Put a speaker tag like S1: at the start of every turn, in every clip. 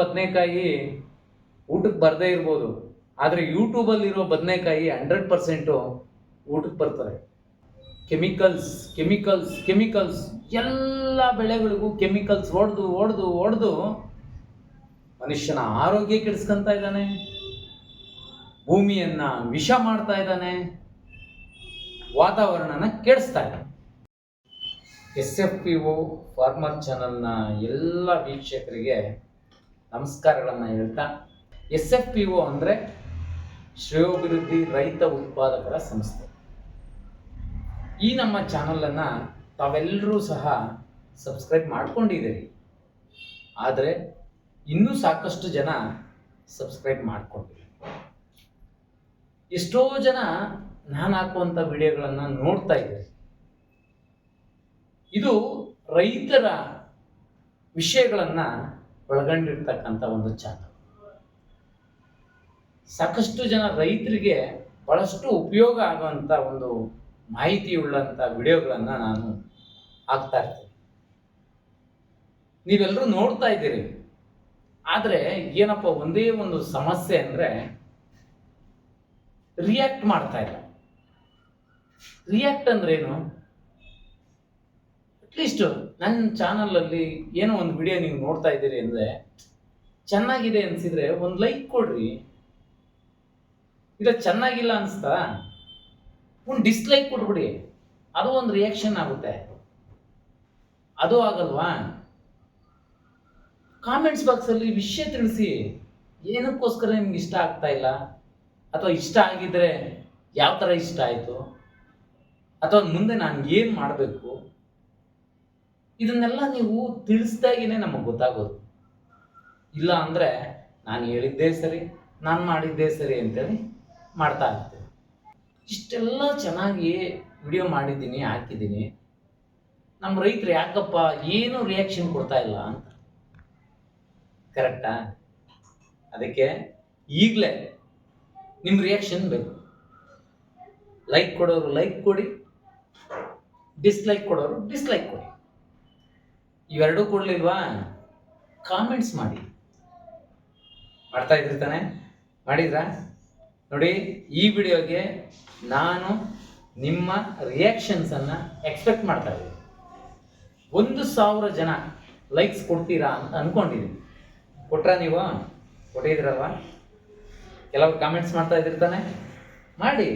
S1: ಬದನೆಕಾಯಿ ಊಟಕ್ಕೆ ಬರದೇ ಇರ್ಬೋದು, ಆದರೆ ಯೂಟ್ಯೂಬಲ್ಲಿರೋ ಬದನೆಕಾಯಿ ಹಂಡ್ರೆಡ್ ಪರ್ಸೆಂಟು ಊಟಕ್ಕೆ ಬರ್ತಾರೆ. ಕೆಮಿಕಲ್ಸ್ ಕೆಮಿಕಲ್ಸ್ ಕೆಮಿಕಲ್ಸ್ ಎಲ್ಲ ಬೆಳೆಗಳಿಗೂ ಕೆಮಿಕಲ್ಸ್ ಹೊಡೆದು ಹೊಡೆದು ಹೊಡೆದು ಮನುಷ್ಯನ ಆರೋಗ್ಯ ಕೆಡಿಸ್ಕೊಂತ ಇದ್ದಾನೆ. ಭೂಮಿಯನ್ನ ವಿಷ ಮಾಡ್ತಾ ಇದ್ದಾನೆ. ವಾತಾವರಣನ ಕೆಡಿಸ್ತಾ ಇದ್ದಾನೆ. S F P O farmer ಚಾನಲ್ನ ಎಲ್ಲ ವೀಕ್ಷಕರಿಗೆ ನಮಸ್ಕಾರಗಳನ್ನು ಹೇಳ್ತಾ, ಎಸ್ ಎಫ್ ಪಿ ಒ ಅಂದರೆ ಶ್ರೇಯೋಭಿವೃದ್ಧಿ ರೈತ ಉತ್ಪಾದಕರ ಸಂಸ್ಥೆ. ಈ ನಮ್ಮ ಚಾನಲನ್ನು ತಾವೆಲ್ಲರೂ ಸಹ ಸಬ್ಸ್ಕ್ರೈಬ್ ಮಾಡ್ಕೊಂಡಿದ್ದೀರಿ. ಆದರೆ ಇನ್ನೂ ಸಾಕಷ್ಟು ಜನ ಸಬ್ಸ್ಕ್ರೈಬ್ ಮಾಡ್ಕೊಂಡಿಲ್ಲ. ಎಷ್ಟೋ ಜನ ನಾನು ಹಾಕುವಂಥ ವಿಡಿಯೋಗಳನ್ನು ನೋಡ್ತಾ ಇದ್ದೀರಿ. ಇದು ರೈತರ ವಿಷಯಗಳನ್ನು ಒಳಗೊಂಡಿರ್ತಕ್ಕಂಥ ಒಂದು ಚಾನಲ್. ಸಾಕಷ್ಟು ಜನ ರೈತರಿಗೆ ಬಹಳಷ್ಟು ಉಪಯೋಗ ಆಗುವಂಥ ಒಂದು ಮಾಹಿತಿ ಉಳ್ಳಂಥ ವಿಡಿಯೋಗಳನ್ನು ನಾನು ಹಾಕ್ತಾ ಇರ್ತೀನಿ. ನೀವೆಲ್ಲರೂ ನೋಡ್ತಾ ಇದ್ದೀರಿ. ಆದರೆ ಏನಪ್ಪ ಒಂದೇ ಒಂದು ಸಮಸ್ಯೆ ಅಂದರೆ ರಿಯಾಕ್ಟ್ ಮಾಡ್ತಾ ಇಲ್ಲ. ರಿಯಾಕ್ಟ್ ಅಂದ್ರೇನು? ಅಟ್ಲೀಸ್ಟ್ ನನ್ನ ಚಾನಲಲ್ಲಿ ಏನೋ ಒಂದು ವಿಡಿಯೋ ನೀವು ನೋಡ್ತಾ ಇದ್ದೀರಿ ಅಂದರೆ ಚೆನ್ನಾಗಿದೆ ಅನಿಸಿದ್ರೆ ಒಂದು ಲೈಕ್ ಕೊಡ್ರಿ. ಇಲ್ಲ ಚೆನ್ನಾಗಿಲ್ಲ ಅನಿಸ್ತಾ? ಒಂದು ಡಿಸ್ಲೈಕ್ ಕೊಟ್ಬಿಡಿ. ಅದು ಒಂದು ರಿಯಾಕ್ಷನ್ ಆಗುತ್ತೆ. ಅದು ಆಗಲ್ವಾ? ಕಾಮೆಂಟ್ಸ್ ಬಾಕ್ಸಲ್ಲಿ ವಿಷಯ ತಿಳಿಸಿ. ಏನಕ್ಕೋಸ್ಕರ ನಿಮ್ಗೆ ಇಷ್ಟ ಆಗ್ತಾ ಇಲ್ಲ? ಅಥವಾ ಇಷ್ಟ ಆಗಿದ್ರೆ ಯಾವ ಥರ ಇಷ್ಟ ಆಯಿತು? ಅಥವಾ ಮುಂದೆ ನಾನು ಏನು ಮಾಡಬೇಕು? ಇದನ್ನೆಲ್ಲ ನೀವು ತಿಳಿಸ್ದಾಗೇನೆ ನಮಗೆ ಗೊತ್ತಾಗೋದು. ಇಲ್ಲ ಅಂದರೆ ನಾನು ಹೇಳಿದ್ದೇ ಸರಿ, ನಾನು ಮಾಡಿದ್ದೇ ಸರಿ ಅಂತೇಳಿ ಮಾಡ್ತಾ ಇರ್ತೇನೆ. ಇಷ್ಟೆಲ್ಲ ಚೆನ್ನಾಗಿ ವಿಡಿಯೋ ಮಾಡಿದ್ದೀನಿ, ಹಾಕಿದ್ದೀನಿ. ನಮ್ಮ ರೈತರು ಯಾಕಪ್ಪ ಏನು ರಿಯಾಕ್ಷನ್ ಕೊಡ್ತಾ ಇಲ್ಲ ಅಂತ? ಕರೆಕ್ಟಾ ಅದಕ್ಕೆ ಈಗಲೇ ನಿಮ್ಮ ರಿಯಾಕ್ಷನ್ ಬೇಕು. ಲೈಕ್ ಕೊಡೋರು ಲೈಕ್ ಕೊಡಿ ಡಿಸ್ಲೈಕ್ ಕೊಡೋರು ಡಿಸ್ಲೈಕ್ ಕೊಡಿ. ಇವೆರಡೂ ಕೊಡ್ಲಿಲ್ವಾ? ಕಾಮೆಂಟ್ಸ್ ಮಾಡಿ. ಮಾಡ್ತಾ ಇದ್ರಿ ತಾನೆ? ಮಾಡಿದ್ರಾ? ನೋಡಿ, ಈ ವಿಡಿಯೋಗೆ ನಾನು ನಿಮ್ಮ ರಿಯಾಕ್ಷನ್ಸನ್ನು ಎಕ್ಸ್ಪೆಕ್ಟ್ ಮಾಡ್ತಾ ಇದ್ದೀನಿ. ಒಂದು ಸಾವಿರ ಜನ ಲೈಕ್ಸ್ ಕೊಡ್ತೀರಾ ಅಂತ ಅನ್ಕೊಂಡಿದ್ದೀನಿ. ಕೊಟ್ರಾ ನೀವು? ಕೊಟ್ಟಿದ್ದೀರಲ್ವಾ ಕೆಲವರು ಕಾಮೆಂಟ್ಸ್ ಮಾಡ್ತಾ ಇದ್ರಿ ತಾನೆ? ಮಾಡಿ.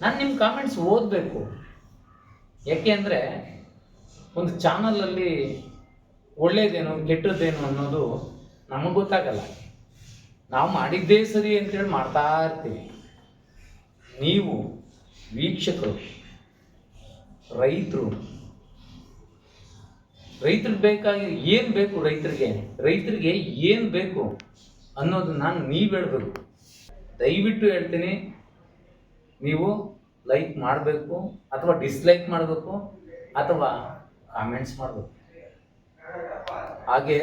S1: ನಾನು ನಿಮ್ಮ ಕಾಮೆಂಟ್ಸ್ ಓದಬೇಕು. ಯಾಕೆ ಅಂದರೆ ಒಂದು ಚಾನಲಲ್ಲಿ ಒಳ್ಳೇದೇನು, ಕೆಟ್ಟದ್ದೇನು ಅನ್ನೋದು ನಮಗೆ ಗೊತ್ತಾಗಲ್ಲ. ನಾವು ಮಾಡಿದ್ದೇ ಸರಿ ಅಂತೇಳಿ ಮಾಡ್ತಾ ಇರ್ತೀವಿ. ನೀವು ವೀಕ್ಷಕರು, ರೈತರು, ರೈತರಿಗೆ ಬೇಕಾಗಿ ಏನು ಬೇಕು ರೈತರಿಗೆ ರೈತರಿಗೆ ಏನು ಬೇಕು ಅನ್ನೋದನ್ನ ನೀವು ಹೇಳಬೇಕು. ದಯವಿಟ್ಟು ಹೇಳ್ತೀನಿ, ನೀವು ಲೈಕ್ ಮಾಡಬೇಕು ಅಥವಾ ಡಿಸ್ಲೈಕ್ ಮಾಡಬೇಕು ಅಥವಾ ಕಾಮೆಂಟ್ಸ್ ಮಾಡಬೇಕು. ಹಾಗೆ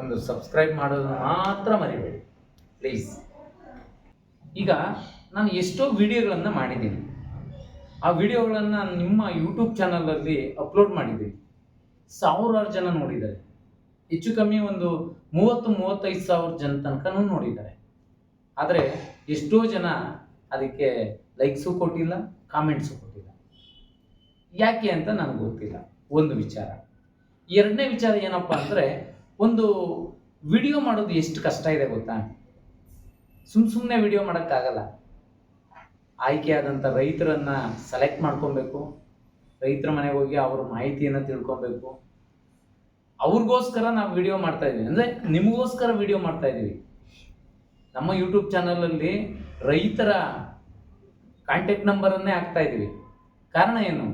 S1: ಒಂದು ಸಬ್ಸ್ಕ್ರೈಬ್ ಮಾಡೋದು ಮಾತ್ರ ಮರಿಬೇಡಿ. ಪ್ಲೀಸ್ ಈಗ ನಾನು ಎಷ್ಟೋ ವಿಡಿಯೋಗಳನ್ನು ಮಾಡಿದ್ದೀನಿ. ಆ ವಿಡಿಯೋಗಳನ್ನು ನಿಮ್ಮ ಯೂಟ್ಯೂಬ್ ಚಾನಲಲ್ಲಿ ಅಪ್ಲೋಡ್ ಮಾಡಿದ್ದೀನಿ. ಸಾವಿರಾರು ಜನ ನೋಡಿದ್ದಾರೆ. ಹೆಚ್ಚು ಕಮ್ಮಿ ಒಂದು ಮೂವತ್ತು, ಮೂವತ್ತೈದು ಸಾವಿರ ಜನ ತನಕನೂ ನೋಡಿದ್ದಾರೆ. ಆದರೆ ಎಷ್ಟೋ ಜನ ಅದಕ್ಕೆ ಲೈಕ್ಸು ಕೊಟ್ಟಿಲ್ಲ ಕಾಮೆಂಟ್ಸು ಕೊಟ್ಟಿಲ್ಲ. ಯಾಕೆ ಅಂತ ನನಗೆ ಗೊತ್ತಿಲ್ಲ. ಒಂದು ವಿಚಾರ. ಎರಡನೇ ವಿಚಾರ ಏನಪ್ಪ ಅಂದರೆ ಒಂದು ವಿಡಿಯೋ ಮಾಡೋದು ಎಷ್ಟು ಕಷ್ಟ ಇದೆ ಗೊತ್ತಾ? ಸುಮ್ಮ ಸುಮ್ಮನೆ ವಿಡಿಯೋ ಮಾಡೋಕ್ಕಾಗಲ್ಲ. ಆಯ್ಕೆಯಾದಂಥ ರೈತರನ್ನು ಸೆಲೆಕ್ಟ್ ಮಾಡ್ಕೊಬೇಕು. ರೈತರ ಮನೆಗೆ ಹೋಗಿ ಅವ್ರ ಮಾಹಿತಿಯನ್ನು ತಿಳ್ಕೊಬೇಕು. ಅವ್ರಿಗೋಸ್ಕರ ನಾವು ವಿಡಿಯೋ ಮಾಡ್ತಾ ಇದ್ದೀವಿ ಅಂದರೆ ನಿಮಗೋಸ್ಕರ ವಿಡಿಯೋ ಮಾಡ್ತಾ ಇದ್ದೀವಿ ನಮ್ಮ ಯೂಟ್ಯೂಬ್ ಚಾನಲಲ್ಲಿ ರೈತರ ಕಾಂಟ್ಯಾಕ್ಟ್ ನಂಬರನ್ನೇ ಹಾಕ್ತಾ ಇದ್ದೀವಿ ಕಾರಣ ಏನು?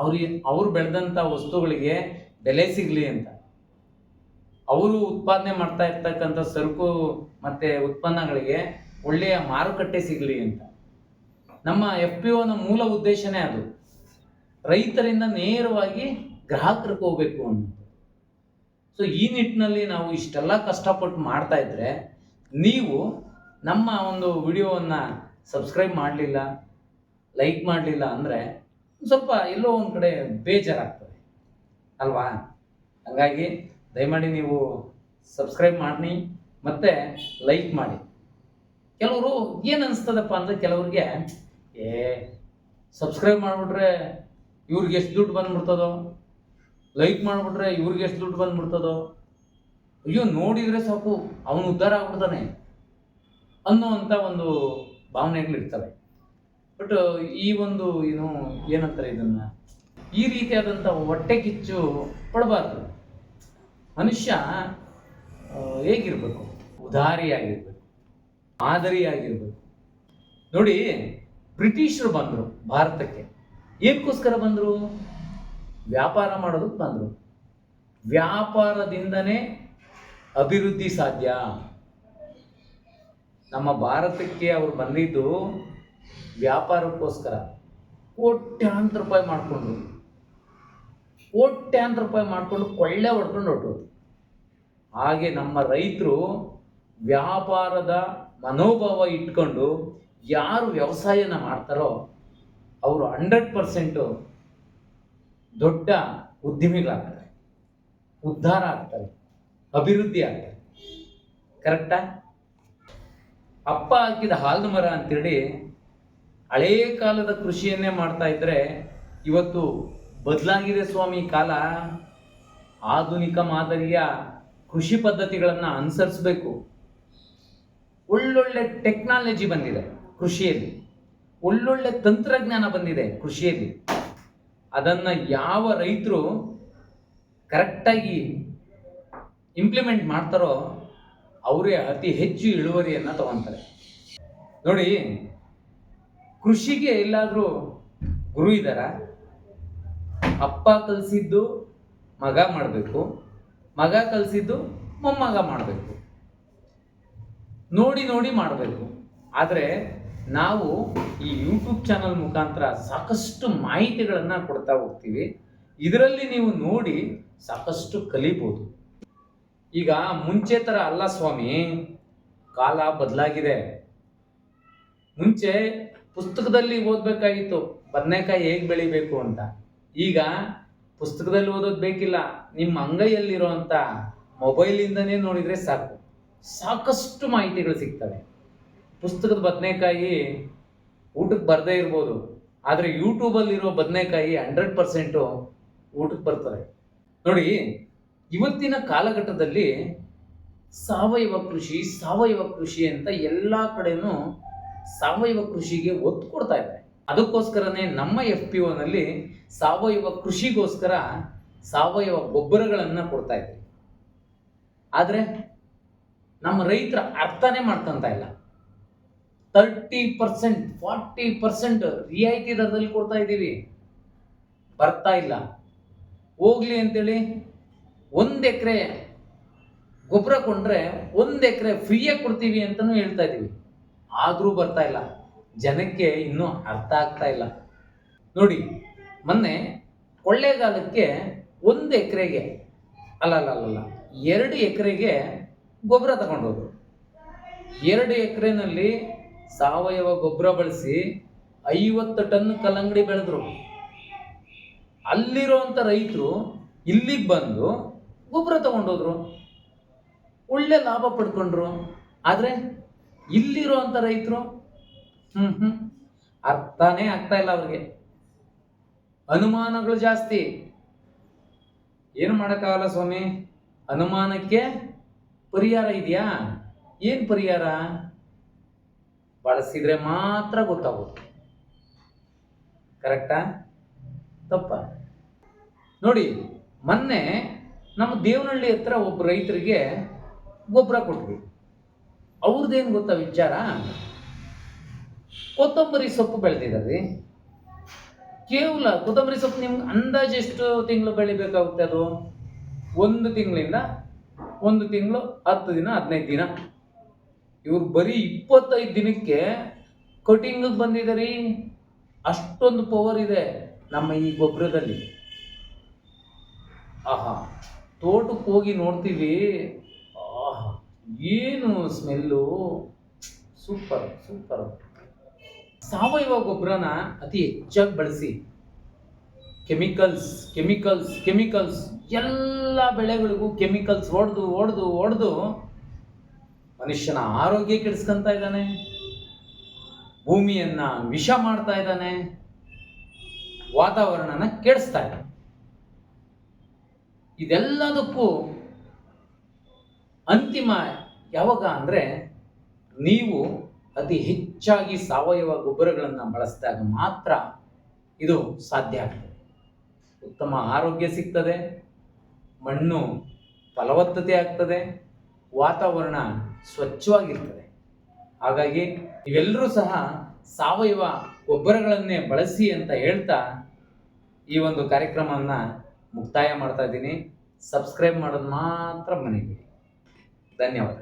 S1: ಅವ್ರಿಗೆ ಅವ್ರು ಬೆಳೆದಂಥ ವಸ್ತುಗಳಿಗೆ ಬೆಲೆ ಸಿಗಲಿ ಅಂತ. ಅವರು ಉತ್ಪಾದನೆ ಮಾಡ್ತಾ ಇರ್ತಕ್ಕಂಥ ಸರಕು ಮತ್ತು ಉತ್ಪನ್ನಗಳಿಗೆ ಒಳ್ಳೆಯ ಮಾರುಕಟ್ಟೆ ಸಿಗಲಿ ಅಂತ. ನಮ್ಮ ಎಫ್ ಪಿ ಒನ ಮೂಲ ಉದ್ದೇಶನೇ ಅದು. ರೈತರಿಂದ ನೇರವಾಗಿ ಗ್ರಾಹಕರಿಗೆ ಹೋಗ್ಬೇಕು ಅನ್ನೋದು. ಸೊ ಈ ನಿಟ್ಟಿನಲ್ಲಿ ನಾವು ಇಷ್ಟೆಲ್ಲ ಕಷ್ಟಪಟ್ಟು ಮಾಡ್ತಾ ಇದ್ರೆ ನೀವು ನಮ್ಮ ಒಂದು ವಿಡಿಯೋವನ್ನು ಸಬ್ಸ್ಕ್ರೈಬ್ ಮಾಡಲಿಲ್ಲ ಲೈಕ್ ಮಾಡಲಿಲ್ಲ ಅಂದರೆ ಸ್ವಲ್ಪ ಎಲ್ಲೋ ಒಂದು ಕಡೆ ಬೇಜಾರಾಗ್ತದೆ. ಅಲ್ವಾ? ಹಾಗಾಗಿ ದಯಮಾಡಿ ನೀವು ಸಬ್ಸ್ಕ್ರೈಬ್ ಮಾಡಿ ಮತ್ತೆ ಲೈಕ್ ಮಾಡಿ. ಕೆಲವರು ಏನು ಅನಿಸ್ತದಪ್ಪ ಅಂದರೆ ಕೆಲವ್ರಿಗೆ, ಏ, ಸಬ್ಸ್ಕ್ರೈಬ್ ಮಾಡಿಬಿಟ್ರೆ ಇವ್ರಿಗೆ ಎಷ್ಟು ದುಡ್ಡು ಬಂದ್ಬಿಡ್ತದೋ, ಲೈಕ್ ಮಾಡಿಬಿಟ್ರೆ ಇವ್ರಿಗೆ ಎಷ್ಟು ದುಡ್ಡು ಬಂದ್ಬಿಡ್ತದೋ, ಅಯ್ಯೋ ನೋಡಿದರೆ ಸಾಕು, ಅವನು ಉದ್ಧಾರ ಆಗ್ಬಿಡ್ತಾನೆ ಅನ್ನೋವಂಥ ಒಂದು ಭಾವನೆಗಳಿರ್ತವೆ. ಬಟ್ ಈ ಒಂದು, ಏನು, ಏನಂತಾರೆ ಇದನ್ನ? ಈ ರೀತಿಯಾದಂಥ ಹೊಟ್ಟೆ ಕಿಚ್ಚು ಪಡಬಾರ್ದು. ಮನುಷ್ಯ ಹೇಗಿರಬೇಕು ಹೇಗಿರ್ಬೇಕು? ಉದಾರಿಯಾಗಿರ್ಬೇಕು. ಮಾದರಿಯಾಗಿರ್ಬೇಕು. ನೋಡಿ, ಬ್ರಿಟಿಷರು ಬಂದರು ಭಾರತಕ್ಕೆ. ಏನಕ್ಕೋಸ್ಕರ ಬಂದರು? ವ್ಯಾಪಾರ ಮಾಡೋದಕ್ಕೆ ಬಂದರು. ವ್ಯಾಪಾರದಿಂದನೇ ಅಭಿವೃದ್ಧಿ ಸಾಧ್ಯ. ನಮ್ಮ ಭಾರತಕ್ಕೆ ಅವರು ಬಂದಿದ್ದು ವ್ಯಾಪಾರಕ್ಕೋಸ್ಕರ ಕೋಟ್ಯಾಂತರ ರೂಪಾಯಿ ಮಾಡಿಕೊಂಡ್ರು ಕೋಟ್ಯಾಂತರ ರೂಪಾಯಿ ಮಾಡಿಕೊಂಡು ಕೊಳ್ಳೆ ಹೊಡ್ಕೊಂಡು ಹೊರಟರು ಹಾಗೆ ನಮ್ಮ ರೈತರು ವ್ಯಾಪಾರದ ಮನೋಭಾವ ಇಟ್ಕೊಂಡು ಯಾರು ವ್ಯವಸಾಯನ ಮಾಡ್ತಾರೋ ಅವರು ಹಂಡ್ರೆಡ್ ಪರ್ಸೆಂಟು ದೊಡ್ಡ ಉದ್ಯಮಿಗಳಾಗ್ತಾರೆ ಉದ್ಧಾರ ಆಗ್ತಾರೆ, ಅಭಿವೃದ್ಧಿ ಆಗ್ತಾರೆ. ಕರೆಕ್ಟಾ? ಅಪ್ಪ ಹಾಕಿದ ಹಾಲು ಮರ ಅಂತೇಳಿ ಹಳೇ ಕಾಲದ ಕೃಷಿಯನ್ನೇ ಮಾಡ್ತಾ ಇದ್ರೆ ಇವತ್ತು ಬದಲಾಗಿದೆ ಸ್ವಾಮಿ ಕಾಲ. ಆಧುನಿಕ ಮಾದರಿಯ ಕೃಷಿ ಪದ್ಧತಿಗಳನ್ನು ಅನುಸರಿಸಬೇಕು. ಒಳ್ಳೊಳ್ಳೆ ಟೆಕ್ನಾಲಜಿ ಬಂದಿದೆ ಕೃಷಿಯಲ್ಲಿ. ಒಳ್ಳೊಳ್ಳೆ ತಂತ್ರಜ್ಞಾನ ಬಂದಿದೆ ಕೃಷಿಯಲ್ಲಿ. ಅದನ್ನು ಯಾವ ರೈತರು ಕರೆಕ್ಟಾಗಿ ಇಂಪ್ಲಿಮೆಂಟ್ ಮಾಡ್ತಾರೋ ಅವರೇ ಅತಿ ಹೆಚ್ಚು ಇಳುವರಿಯನ್ನು ತಗೊತಾರೆ. ನೋಡಿ ಕೃಷಿಗೆ ಎಲ್ಲಾದರೂ ಗುರು ಇದ್ದಾರ? ಅಪ್ಪ ಕಲಿಸಿದ್ದು ಮಗ ಮಾಡಬೇಕು, ಮಗ ಕಲಿಸಿದ್ದು ಮೊಮ್ಮಗ ಮಾಡಬೇಕು. ನೋಡಿ ನೋಡಿ ಮಾಡಬೇಕು. ಆದರೆ ನಾವು ಈ ಯೂಟ್ಯೂಬ್ ಚಾನಲ್ ಮುಖಾಂತರ ಸಾಕಷ್ಟು ಮಾಹಿತಿಗಳನ್ನು ಕೊಡ್ತಾ ಹೋಗ್ತೀವಿ. ಇದರಲ್ಲಿ ನೀವು ನೋಡಿ ಸಾಕಷ್ಟು ಕಲಿಬೋದು. ಈಗ ಮುಂಚೆ ಥರ ಅಲ್ಲ ಸ್ವಾಮಿ, ಕಾಲ ಬದಲಾಗಿದೆ. ಮುಂಚೆ ಪುಸ್ತಕದಲ್ಲಿ ಓದಬೇಕಾಗಿತ್ತು. ಬದನೆಕಾಯಿ ಹೇಗೆ ಬೆಳಿಬೇಕು ಅಂತ. ಈಗ ಪುಸ್ತಕದಲ್ಲಿ ಓದೋದು ಬೇಕಿಲ್ಲ. ನಿಮ್ಮ ಮೊಬೈಲ್ ಮೊಬೈಲಿಂದನೇ ನೋಡಿದರೆ ಸಾಕು. ಸಾಕಷ್ಟು ಮಾಹಿತಿಗಳು ಸಿಗ್ತವೆ. ಪುಸ್ತಕದ ಬದನೆಕಾಯಿ ಊಟಕ್ಕೆ ಬರದೇ ಇರ್ಬೋದು. ಆದರೆ ಯೂಟ್ಯೂಬಲ್ಲಿರೋ ಬದನೆಕಾಯಿ ಹಂಡ್ರೆಡ್ ಪರ್ಸೆಂಟು ಊಟಕ್ಕೆ ಬರ್ತದೆ. ನೋಡಿ, ಇವತ್ತಿನ ಕಾಲಘಟ್ಟದಲ್ಲಿ ಸಾವಯವ ಕೃಷಿ ಸಾವಯವ ಕೃಷಿ ಅಂತ ಎಲ್ಲ ಕಡೆನೂ ಸಾವಯವ ಕೃಷಿಗೆ ಒತ್ತು ಕೊಡ್ತಾ ಇದ್ದಾರೆ. ಅದಕ್ಕೋಸ್ಕರನೇ ನಮ್ಮ ಎಫ್ ಪಿ ಒನಲ್ಲಿ ಸಾವಯವ ಕೃಷಿಗೋಸ್ಕರ ಸಾವಯವ ಗೊಬ್ಬರಗಳನ್ನು ಕೊಡ್ತಾ ಇದ್ದೀವಿ ಆದರೆ ನಮ್ಮ ರೈತರ ಅರ್ಥನೇ ಮಾಡ್ಕೊಂತ ಇಲ್ಲ. ತರ್ಟಿ ಪರ್ಸೆಂಟ್, ಫಾರ್ಟಿ ಪರ್ಸೆಂಟ್ ರಿಯಾಯಿತಿ ದರದಲ್ಲಿ ಕೊಡ್ತಾ ಇದ್ದೀವಿ. ಬರ್ತಾ ಇಲ್ಲ. ಹೋಗ್ಲಿ ಅಂತೇಳಿ ಒಂದು ಎಕರೆ ಗೊಬ್ಬರ ಕೊಂಡ್ರೆ ಒಂದು ಎಕರೆ ಫ್ರೀಯಾಗಿ ಕೊಡ್ತೀವಿ ಅಂತಲೂ ಹೇಳ್ತಾ ಇದ್ದೀವಿ. ಆದರೂ ಬರ್ತಾ ಇಲ್ಲ. ಜನಕ್ಕೆ ಇನ್ನೂ ಅರ್ಥ ಆಗ್ತಾ ಇಲ್ಲ. ನೋಡಿ, ಮೊನ್ನೆ ಕೊಳ್ಳೇಗಾಲಕ್ಕೆ ಒಂದು ಎಕರೆಗೆ ಅಲ್ಲ ಅಲ್ಲ ಅಲ್ಲ ಎರಡು ಎಕರೆಗೆ ಗೊಬ್ಬರ ತಗೊಂಡೋದ್ರು. ಎರಡು ಎಕರೆನಲ್ಲಿ ಸಾವಯವ ಗೊಬ್ಬರ ಬಳಸಿ ಐವತ್ತು ಟನ್ ಕಲ್ಲಂಗಡಿ ಬೆಳೆದ್ರು. ಅಲ್ಲಿರೋಂಥ ರೈತರು ಇಲ್ಲಿಗೆ ಬಂದು ಗೊಬ್ಬರ ತಗೊಂಡೋದ್ರು. ಒಳ್ಳೆ ಲಾಭ ಪಡ್ಕೊಂಡ್ರು. ಆದರೆ ಇಲ್ಲಿರೋಂಥ ರೈತರು, ಹ್ಮ್ ಹ್ಮ್, ಅರ್ಥನೇ ಆಗ್ತಾ ಇಲ್ಲ ಅವ್ರಿಗೆ. ಅನುಮಾನಗಳು ಜಾಸ್ತಿ. ಏನು ಮಾಡೋಕ್ಕಾಗಲ್ಲ ಸ್ವಾಮಿ? ಅನುಮಾನಕ್ಕೆ ಪರಿಹಾರ ಇದೆಯಾ? ಏನು ಪರಿಹಾರ? ಬಳಸಿದ್ರೆ ಮಾತ್ರ ಗೊತ್ತಾಗುತ್ತೆ ಕರೆಕ್ಟಾ? ತಪ್ಪ? ನೋಡಿ, ಮೊನ್ನೆ ನಮ್ಮ ದೇವನಹಳ್ಳಿ ಹತ್ರ ಒಬ್ಬ ರೈತರಿಗೆ ಗೊಬ್ಬರ ಕೊಟ್ವಿ. ಅವ್ರದ್ದೇನು ಗೊತ್ತಾ ವಿಚಾರ? ಕೊತ್ತಂಬರಿ ಸೊಪ್ಪು ಬೆಳೆದಿದ್ದಾರೆ ಕೇವಲ ಕೊತ್ತಂಬರಿ ಸೊಪ್ಪು ನಿಮ್ಗೆ ಅಂದಾಜು ಎಷ್ಟು ತಿಂಗಳು ಬೆಳಿಬೇಕಾಗುತ್ತೆ ಅದು? ಒಂದು ತಿಂಗಳಿಂದ ಒಂದು ತಿಂಗಳು, ಹತ್ತು ದಿನ, ಹದಿನೈದು ದಿನ. ಇವ್ರು ಬರೀ ಇಪ್ಪತ್ತೈದು ದಿನಕ್ಕೆ ಕಟಿಂಗಿಗೆ ಬಂದಿದ್ದಾರೆ ಅಷ್ಟೊಂದು ಪವರ್ ಇದೆ ನಮ್ಮ ಈ ಗೊಬ್ಬರದಲ್ಲಿ ಆಹಾ, ತೋಟಕ್ಕೆ ಹೋಗಿ ನೋಡ್ತೀವಿ. ಏನು ಸ್ಮೆಲ್ಲು? Super super. ಸಾವಯವ ಗೊಬ್ಬರನ ಅತಿ ಹೆಚ್ಚಾಗಿ ಬಳಸಿ. ಕೆಮಿಕಲ್ಸ್ ಕೆಮಿಕಲ್ಸ್ ಕೆಮಿಕಲ್ಸ್ ಎಲ್ಲ ಬೆಳೆಗಳಿಗೂ ಕೆಮಿಕಲ್ಸ್ ಹೊಡೆದು ಹೊಡೆದು ಹೊಡೆದು ಮನುಷ್ಯನ ಆರೋಗ್ಯ ಕೆಡಿಸ್ಕೊಂತ ಇದ್ದಾನೆ. ಭೂಮಿಯನ್ನ ವಿಷ ಮಾಡ್ತಾ ಇದ್ದಾನೆ. ವಾತಾವರಣನ ಕೆಡಿಸ್ತಾ ಇದ್ದಾನೆ. ಇದೆಲ್ಲದಕ್ಕೂ ಅಂತಿಮ ಯಾವಾಗ ಅಂದರೆ ನೀವು ಅತಿ ಹೆಚ್ಚಾಗಿ ಸಾವಯವ ಗೊಬ್ಬರಗಳನ್ನು ಬಳಸಿದಾಗ ಮಾತ್ರ ಇದು ಸಾಧ್ಯ ಆಗ್ತದೆ. ಉತ್ತಮ ಆರೋಗ್ಯ ಸಿಗ್ತದೆ, ಮಣ್ಣು ಫಲವತ್ತತೆ ಆಗ್ತದೆ, ವಾತಾವರಣ ಸ್ವಚ್ಛವಾಗಿರ್ತದೆ. ಹಾಗಾಗಿ ಇವೆಲ್ಲರೂ ಸಹ ಸಾವಯವ ಗೊಬ್ಬರಗಳನ್ನೇ ಬಳಸಿ ಅಂತ ಹೇಳ್ತಾ ಈ ಒಂದು ಕಾರ್ಯಕ್ರಮವನ್ನು ಮುಕ್ತಾಯ ಮಾಡ್ತಾ ಇದ್ದೀನಿ. ಸಬ್ಸ್ಕ್ರೈಬ್ ಮಾಡೋದು ಮಾತ್ರ ಮನೆಗೆ. Dani ahora.